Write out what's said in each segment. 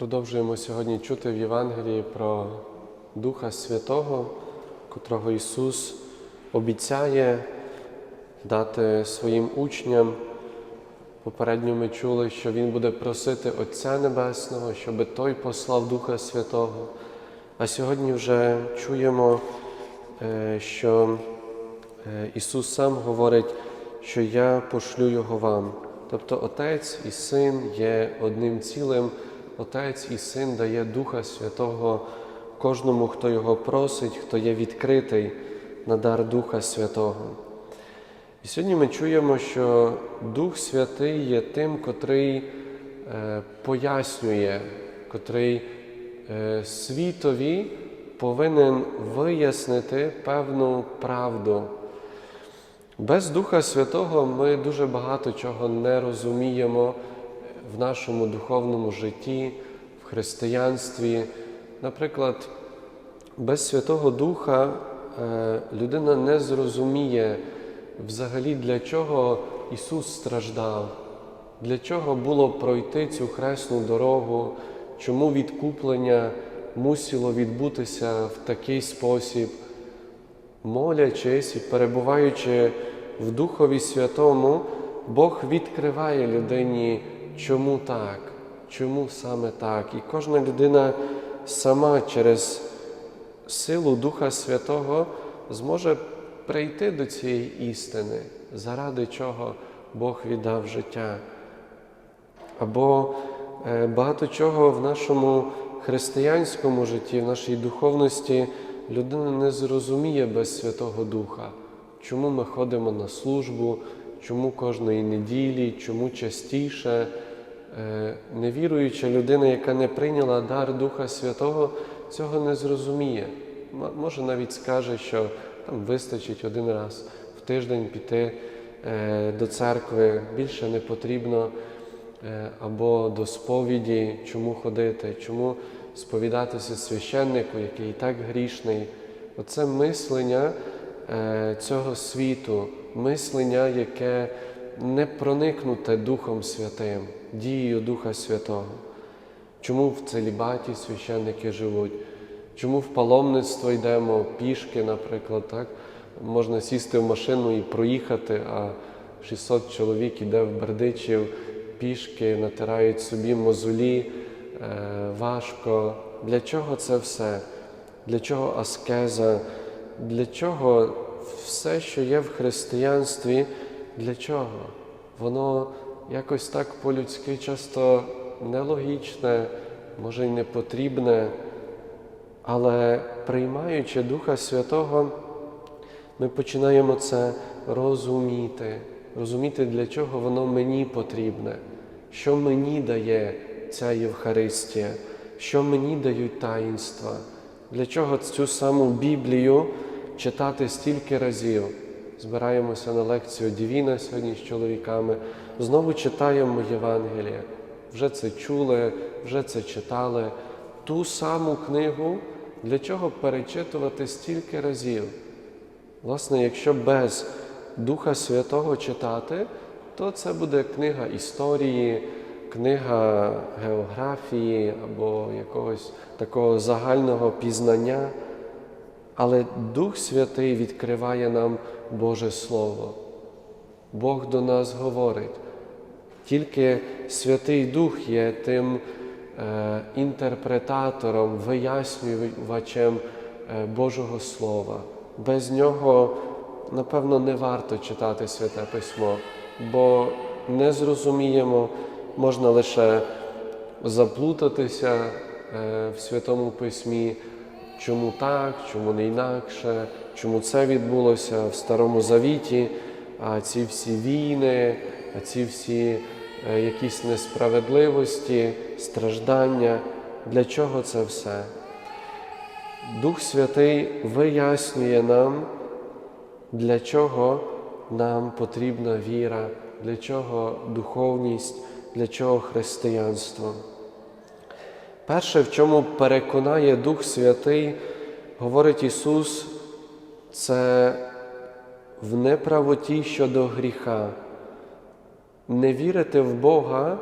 Продовжуємо сьогодні чути в Євангелії про Духа Святого, котрого Ісус обіцяє дати своїм учням. Попередньо ми чули, що Він буде просити Отця Небесного, щоб Той послав Духа Святого. А сьогодні вже чуємо, е, що е, Ісус сам говорить, що я пошлю Його вам. Тобто Отець і Син є одним цілим. Отець і Син дає Духа Святого кожному, хто його просить, хто є відкритий на дар Духа Святого. І сьогодні ми чуємо, що Дух Святий є тим, котрий е, пояснює, котрий е, світові повинен вияснити певну правду. Без Духа Святого ми дуже багато чого не розуміємо в нашому духовному житті, в християнстві. Наприклад, без Святого Духа е, людина не зрозуміє взагалі, для чого Ісус страждав, для чого було пройти цю хресну дорогу, чому відкуплення мусило відбутися в такий спосіб, молячись і перебуваючи в Духові Святому, Бог відкриває людині, чому так, чому саме так. І кожна людина сама через силу Духа Святого зможе прийти до цієї істини, заради чого Бог віддав життя. Або е, багато чого в нашому християнському житті, в нашій духовності людина не зрозуміє без Святого Духа, чому ми ходимо на службу, чому кожної неділі, чому частіше. Е, Невіруюча людина, яка не прийняла дар Духа Святого, цього не зрозуміє. Може навіть скаже, що там вистачить один раз в тиждень піти е, до церкви, більше не потрібно, е, або до сповіді, чому ходити, чому сповідатися священнику, який і так грішний. Оце мислення цього світу, мислення, яке не проникнуте Духом Святим, дією Духа Святого. Чому в целібаті священники живуть? Чому в паломництво йдемо пішки, наприклад, так? Можна сісти в машину і проїхати, а 600 чоловік іде в Бердичів, пішки, натирають собі мозолі, е, важко. Для чого це все? Для чого аскеза? Для чого все, що є в християнстві, для чого? Воно якось так по-людськи часто нелогічне, може й не потрібне, але приймаючи Духа Святого, ми починаємо це розуміти, розуміти, для чого воно мені потрібне, що мені дає ця Євхаристія, що мені дають таїнства, для чого цю саму Біблію читати стільки разів. Збираємося на лекцію Дівіна сьогодні з чоловіками, знову читаємо Євангеліє. Вже це чули, вже це читали. Ту саму книгу, для чого перечитувати стільки разів. Власне, якщо без Духа Святого читати, то це буде книга історії, книга географії або якогось такого загального пізнання. Але Дух Святий відкриває нам Боже Слово. Бог до нас говорить. Тільки Святий Дух є тим е, інтерпретатором, вияснювачем е, Божого Слова. Без нього, напевно, не варто читати Святе Письмо, бо не зрозуміємо, можна лише заплутатися е, в Святому Письмі, чому так, чому не інакше, чому це відбулося в Старому Завіті, а ці всі війни, а ці всі е, якісь несправедливості, страждання. Для чого це все? Дух Святий вияснює нам, для чого нам потрібна віра, для чого духовність, для чого християнство. Перше, в чому переконає Дух Святий, говорить Ісус, це в неправоті щодо гріха. Не вірити в Бога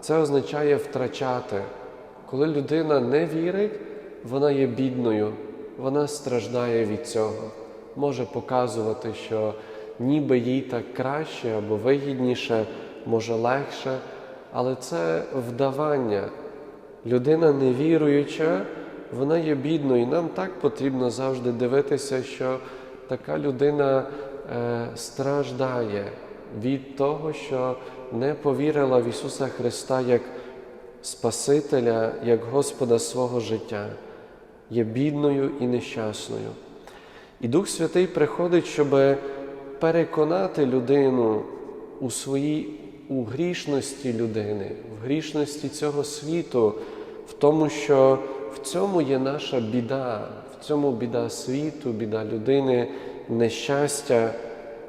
це означає втрачати. коли людина не вірить, вона є бідною, вона страждає від цього, може показувати, що ніби їй так краще або вигідніше, може легше, але це вдавання. Людина невіруюча, вона є бідною. І нам так потрібно завжди дивитися, що така людина е, страждає від того, що не повірила в Ісуса Христа як Спасителя, як Господа свого життя, є бідною і нещасною. І Дух Святий приходить, щоб переконати людину у своїй у грішності людини, в грішності цього світу, в тому, що в цьому є наша біда, в цьому біда світу, біда людини, нещастя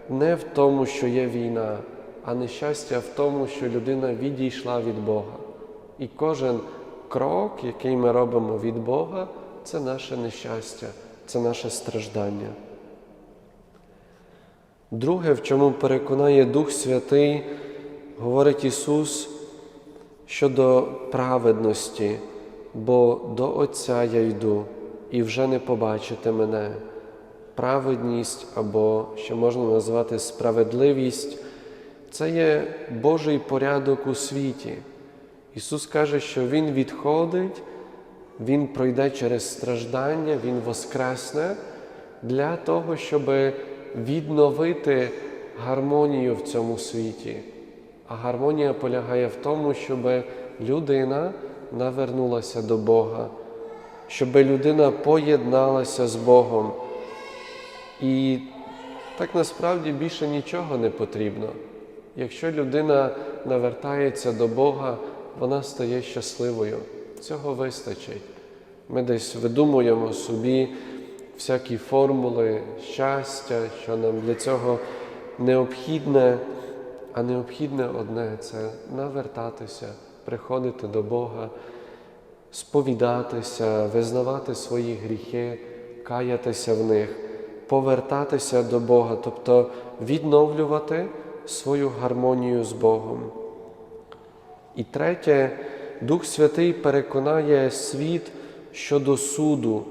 не в тому, що є війна, а нещастя в тому, що людина відійшла від Бога. І кожен крок, який ми робимо від Бога, це наше нещастя, це наше страждання. Друге, в чому переконає Дух Святий, говорить Ісус щодо праведності, бо до Отця я йду і вже не побачите мене. Праведність або що можна назвати справедливість це є Божий порядок у світі. Ісус каже, що Він відходить, Він пройде через страждання, Він воскресне для того, щоб відновити гармонію в цьому світі. А гармонія полягає в тому, щоб людина навернулася до Бога, щоб людина поєдналася з Богом. І так насправді більше нічого не потрібно. Якщо людина навертається до Бога, вона стає щасливою. Цього вистачить. Ми десь видумуємо собі всякі формули щастя, що нам для цього необхідне, а необхідне одне це навертатися, приходити до Бога, сповідатися, визнавати свої гріхи, каятися в них, повертатися до Бога, тобто відновлювати свою гармонію з Богом. І третє, Дух Святий переконає світ щодо суду,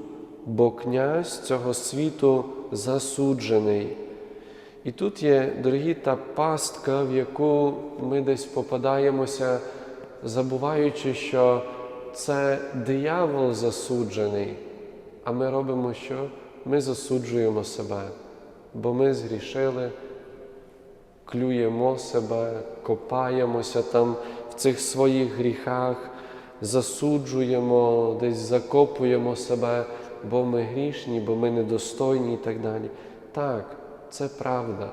бо князь цього світу засуджений. І тут є, дорогі, та пастка, в яку ми десь попадаємося, забуваючи, що це диявол засуджений, а ми робимо що? Ми засуджуємо себе, бо ми згрішили, клюємо себе, копаємося там в цих своїх гріхах, засуджуємо, десь закопуємо себе, бо ми грішні, бо ми недостойні і так далі. Так, це правда.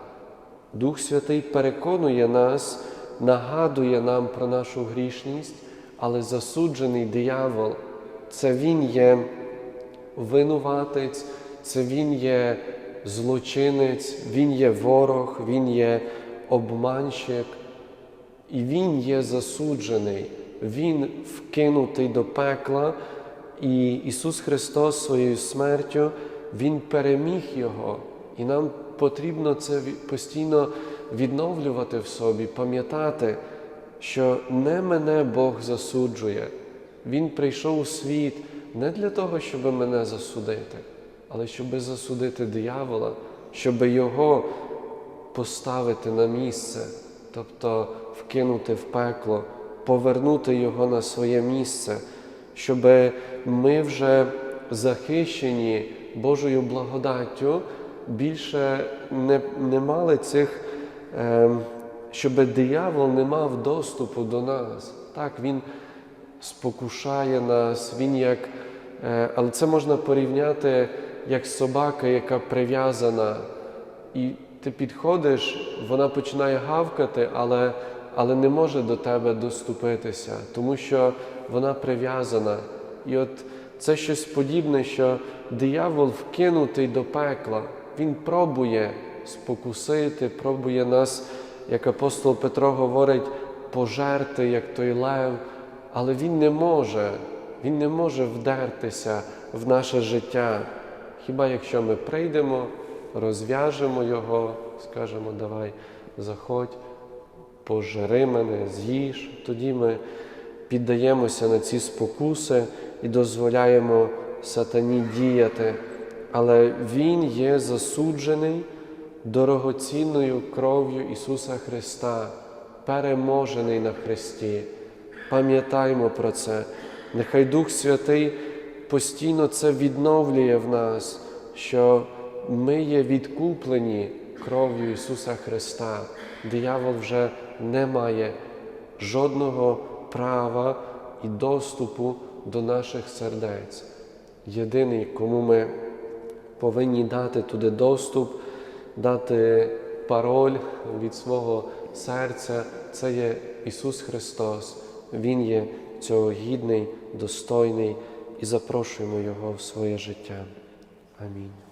Дух Святий переконує нас, нагадує нам про нашу грішність, але засуджений диявол це він є винуватець, це він є злочинець, він є ворог, він є обманщик, і він є засуджений, він вкинутий до пекла, і Ісус Христос своєю смертю Він переміг Його. І нам потрібно це постійно відновлювати в собі, пам'ятати, що не мене Бог засуджує. Він прийшов у світ не для того, щоб мене засудити, але щоб засудити диявола, щоб його поставити на місце, тобто вкинути в пекло, повернути його на своє місце, щоб ми вже захищені Божою благодаттю більше не, не мали цих, щоб диявол не мав доступу до нас. Так, він спокушає нас, він як, е, але це можна порівняти як собака, яка прив'язана. І ти підходиш, вона починає гавкати, але, але не може до тебе доступитися, тому що вона прив'язана. І от це щось подібне, що диявол вкинутий до пекла. Він пробує спокусити, пробує нас, як апостол Петро говорить, пожерти, як той лев, але він не може, він не може вдертися в наше життя. Хіба якщо ми прийдемо, розв'яжемо його, скажемо, давай, заходь, пожери мене, з'їж, тоді ми піддаємося на ці спокуси і дозволяємо сатані діяти, але Він є засуджений дорогоцінною кров'ю Ісуса Христа, переможений на Христі. Пам'ятаймо про це. Нехай Дух Святий постійно це відновлює в нас, що ми є відкуплені кров'ю Ісуса Христа. Диявол вже не має жодного права і доступу до наших сердець. Єдиний, кому ми повинні дати туди доступ, дати пароль від свого серця, це є Ісус Христос. Він є цього гідний, достойний і запрошуємо Його в своє життя. Амінь.